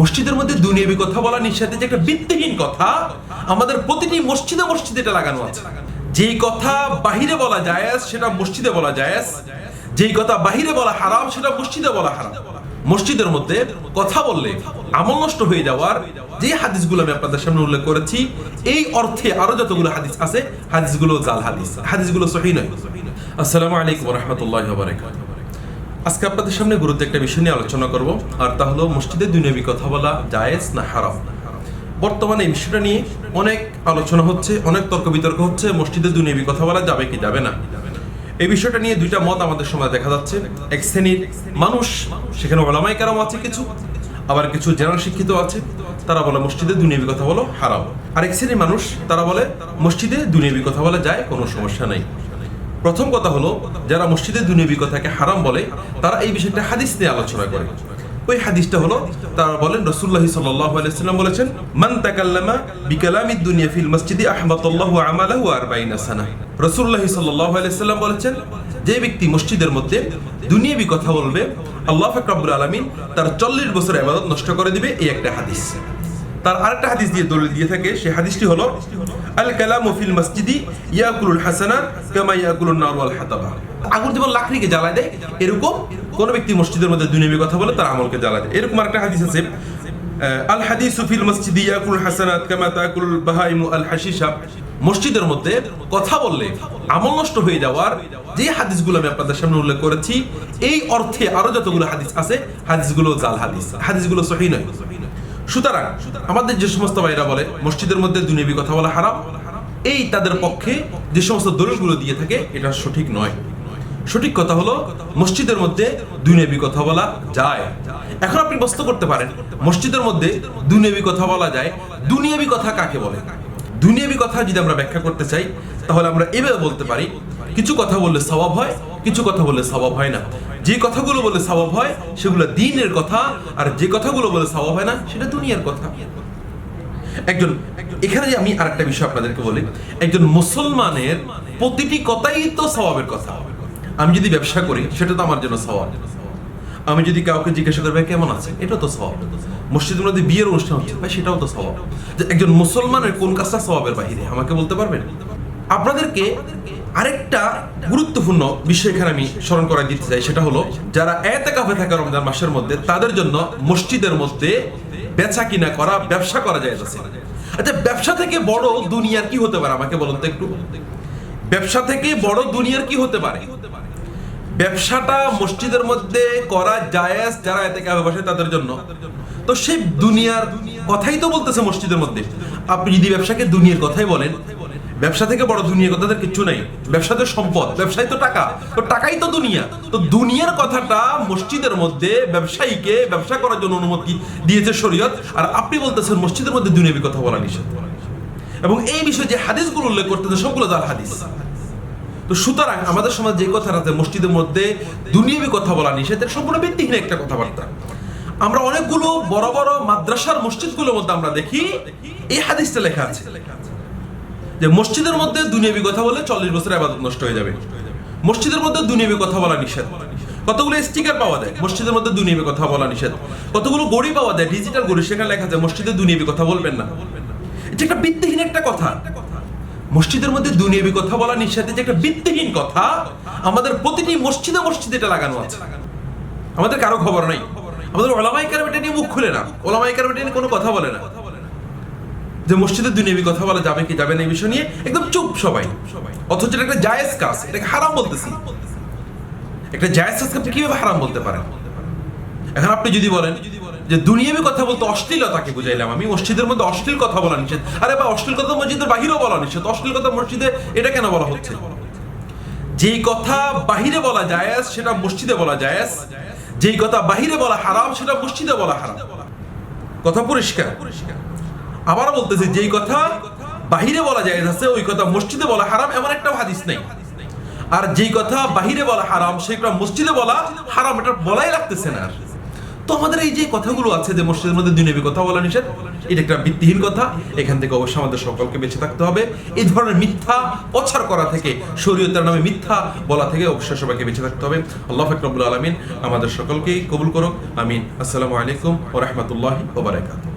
মসজিদের মধ্যে দুনিয়াবি কথা বলা নিষেধ যে একটা ভিত্তিহীন কথা, আমাদের প্রতিটি মসজিদে মসজিদে এটা লাগানো আছে। যেই কথা বাহিরে বলা জায়েজ, সেটা মসজিদে বলা জায়েজ। যেই কথা বাহিরে বলা হারাম, সেটা মসজিদে বলা হারাম। মসজিদের মধ্যে কথা বললে আমল নষ্ট হয়ে যাওয়ার যে হাদিসগুলো আমি আপনাদের সামনে উল্লেখ করেছি, এই অর্থে আরও যতগুলো হাদিস আছে, হাদিসগুলো জাল হাদিস। হাদিসগুলো সহি নয়। আসসালামু আলাইকুম রহমতুল্লাহ বারাকাতুহু। আজকে আপনাদের সামনে গুরুত্ব একটা বিষয় নিয়ে আলোচনা করব, আর তা হলো মসজিদে দুনিয়াবি কথা বলা জায়েজ না হারাম? বর্তমানে এই বিষয়টা নিয়ে অনেক আলোচনা হচ্ছে, অনেক তর্ক বিতর্ক হচ্ছে, মসজিদে দুনিয়াবি কথা বলা যাবে কি যাবে না? এই বিষয়টা নিয়ে দুইটা মত আমাদের সময় দেখা যাচ্ছে। এক শ্রেণির মানুষ, সেখানে ওলামাই কারাম আছে কিছু, আবার কিছু জেনারেল শিক্ষিত আছে, তারা বলে মসজিদে দুনিয়াবি কথা বলো হারাম। আর এক শ্রেণির মানুষ, তারা বলে মসজিদে দুনিয়াবি কথা বলা যায়, কোনো সমস্যা নাই। প্রথম কথা হলো, যারা মসজিদে দুনিয়াবি কথাকে হারাম বলে, তারা এই বিষয়টা হাদিস নিয়ে আলোচনা করে। ওই হাদিসটা হলো, তারা বলেন রসুল্লাহ সাল্লাম বলেছেন, মান তাকাল্লামা বিকালামি দুনিয়া ফিল মসজিদি আহমাতাল্লাহু আমালাহু আরবাইনা সানা। রসুল্লাহ সাল্লাল্লাহু আলাইহি সাল্লাম বলেছেন, যে ব্যক্তি মসজিদের মধ্যে দুনিয়াবি কথা বলবে, আল্লাহ ফাকরাবুল আলামিন তার চল্লিশ বছর ইবাদত নষ্ট করে দিবে এই একটা হাদিস। তার আরেকটা হাদিস দিয়ে দলিল দিয়ে থাকে, সেই হাদিসটি হলো আল কালামু ফিল মসজিদি ইয়াকুলুল হাসানাত কামা ওয়াল হাতাবা আগুন যেমন লাকড়িকে জ্বালায় দেয়, এরকম কোন ব্যক্তি মসজিদের মধ্যে দুনিয়াবি কথা বলে তার আমলকে জ্বালায় দেয়। এরকম আরেকটা হাদিস আছে। আল হাদিসু ফিল মসজিদি ইয়াকুল হাসানাত কামা তাকুল বাহাইমু আল হাশিশা মসজিদের মধ্যে কথা বললে আমল নষ্ট হয়ে যাওয়ার যে হাদিসগুলো আমি আপনাদের সামনে উল্লেখ করেছি, এই অর্থে আরও যতগুলো হাদিস আছে, হাদিসগুলো জাল হাদিস। হাদিসগুলো সহি নয়। সুতরাং আমাদের যে সমস্ত ভাইরা বলে, মসজিদের মধ্যে দুনিয়াবি কথা বলা হারাম, এই তাদের পক্ষে যে সমস্ত দলিলগুলো দিয়ে থাকে, এটা সঠিক নয়। সঠিক কথা হলো, মসজিদের মধ্যে দুনিয়াবি কথা বলা যায়। এখন আপনি প্রশ্ন করতে পারেন, মসজিদের মধ্যে দুনিয়াবি কথা বলা যায় দুনিয়াবি কথা কাকে বলে? দুনিয়াবি কথা যদি আমরা ব্যাখ্যা করতে চাই, তাহলে আমরা এভাবে বলতে পারি, কিছু কথা বললে স্বভাব হয় কিছু কথা বললে স্বভাব হয় না। যে কথাগুলো বলে স্বভাব হয়, সেগুলো দিনের কথা, আর যে কথাগুলো বলে স্বভাব হয় না, সেটা দুনিয়ার কথা। একজন, এখানে যে আমি আরেকটা বিষয় আপনাদেরকে বলি, একজন মুসলমানের প্রতিটি কথাই তো স্বভাবের কথা। আমি যদি ব্যবসা করি, সেটা তো আমার জন্য স্বভাব আমি যদি কাউকে জিজ্ঞাসা করি, ভাই, কেমন আছে এটা তো স্বভাব মসজিদের মধ্যে বিয়ের অনুষ্ঠান হচ্ছে, ভাই, সেটাও তো স্বভাব যে একজন মুসলমানের কোন কাজটা স্বভাবের বাহিরে, আমাকে বলতে পারবেন? আপনাদেরকে আরেকটা গুরুত্বপূর্ণ বিষয় এখানে আমি স্মরণ করা দিতে চাই, সেটা হলো যারা এতে কাফে থাকে রমজান মাসের মধ্যে, তাদের জন্য মসজিদের মধ্যে বেচা কিনা করা, ব্যবসা করা যায় আচ্ছা ব্যবসা থেকে বড় দুনিয়ার কি হতে পারে? আমাকে বলুন তো একটু। ব্যবসা থেকে বড় দুনিয়ার কি হতে পারে? ব্যবসাটা মসজিদের মধ্যে করা জায়েজ যারা এতে কাফে বসে, তাদের জন্য। তো সেই দুনিয়ার কথাই তো বলতেছে মসজিদের মধ্যে। আপনি যদি ব্যবসাকে দুনিয়ার কথাই বলেন ব্যবসা থেকে বড় দুনিয়ার কথাদের কিছু নাই। ব্যবসাতে সম্পদ, ব্যবসায় তো টাকা। তো টাকাই তো দুনিয়া। তো দুনিয়ার কথাটা মসজিদের মধ্যে ব্যবসায়ীকে ব্যবসা করার জন্য অনুমতি দিয়েছে শরীয়ত। আর আপনি বলতেছেন মসজিদের মধ্যে দুনিয়াবি কথা বলা নিষেধ। এবং এই বিষয়ে যে হাদিসগুলো উল্লেখ করতেছে, সবগুলো তার হাদিস। তো সুতরাং আমাদের সমাজ যে কথাটা আছে, মসজিদের মধ্যে দুনিয়াবি কথা বলা নিষেধ সম্পূর্ণ ভিত্তিহীন একটা কথাবার্তা। আমরা অনেকগুলো বড় বড় মাদ্রাসার মসজিদগুলোর মধ্যে আমরা দেখি, এই হাদিসটা লেখা আছে। যে মসজিদের মধ্যে দুনিয়াবি কথা বলে চল্লিশ বছর আবাদত নষ্ট হয়ে যাবে। মসজিদের মধ্যে দুনিয়াবি কথা বলা নিষেধ। কতগুলো স্টিকার পাওয়া যায়? মসজিদের মধ্যে দুনিয়াবি কথা বলা নিষেধ। কতগুলো গড়ি পাওয়া যায়? ডিজিটাল গড়ি, সেখানে লেখা যায় মসজিদে দুনিয়াবি কথা বলবেন না। এটা একটা ভিত্তিহীন একটা কথা। মসজিদের মধ্যে দুনিয়াবি কথা বলা নিষেধ যে একটা ভিত্তিহীন কথা। আমাদের প্রতিটি মসজিদে মসজিদে এটা লাগানো আছে। আমাদের কারও খবর নাই। আমাদের ওলামাই এটা নিয়ে মুখ খুলে না। ওলামাই এটা নিয়ে কোনো কথা বলে না। যে মসজিদের দুনিয়াবি কথা বলা যাবে কি যাবে না এই বিষয় নিয়ে একদম চুপ সবাই। সবাই অথচ এটা একটা জায়েজ কাজ, এটাকে হারাম বলতেছি। একটা জায়েজ কাজকে আপনি কীভাবে হারাম বলতে পারেন? এখন আপনি যদি বলেন যে দুনিয়াবি কথা বলতে অশ্লীলতাকে বুঝাইলাম আমি, মসজিদের মধ্যে অশ্লীল কথা বলা নিষেধ। আরে বা অশ্লীল কথা মসজিদের বাহিরেও বলা নিষেধ, অশ্লীল কথা মসজিদে এটা কেন বলা হচ্ছে? যেই কথা বাহিরে বলা জায়েজ, সেটা মসজিদে বলা জায়েজ। যেই কথা বাহিরে বলা হারাম, সেটা মসজিদে বলা হারাম। কথা পরিষ্কার পরিষ্কার। আবারও বলতেছে, যেই কথা বাহিরে বলা যায় আছে, ওই কথা মসজিদে বলা হারাম, এমন একটা হাদিস নেই। আর যেই কথা বাহিরে বলা হারাম, সেই কথা মসজিদে বলা হারাম, এটা বলাই লাগতেছে না তো আমাদের এই যে কথাগুলো আছে যে মসজিদের মধ্যে দুনিয়াবি কথা বলা নিষেধ, এটা একটা ভিত্তিহীন কথা। এখান থেকে অবশ্যই আমাদের সকলকে বেঁচে থাকতে হবে। এই ধরনের মিথ্যা প্রচার করা থেকে, শরীয়তের নামে মিথ্যা বলা থেকে অবশ্যই সবাইকে বেঁচে থাকতে হবে। আল্লাহ ফাকরুল আলমিন আমাদের সকলকেই কবুল করুক। আমিন। আসসালামু আলাইকুম ও রহমতুল্লাহি ওবরাকাত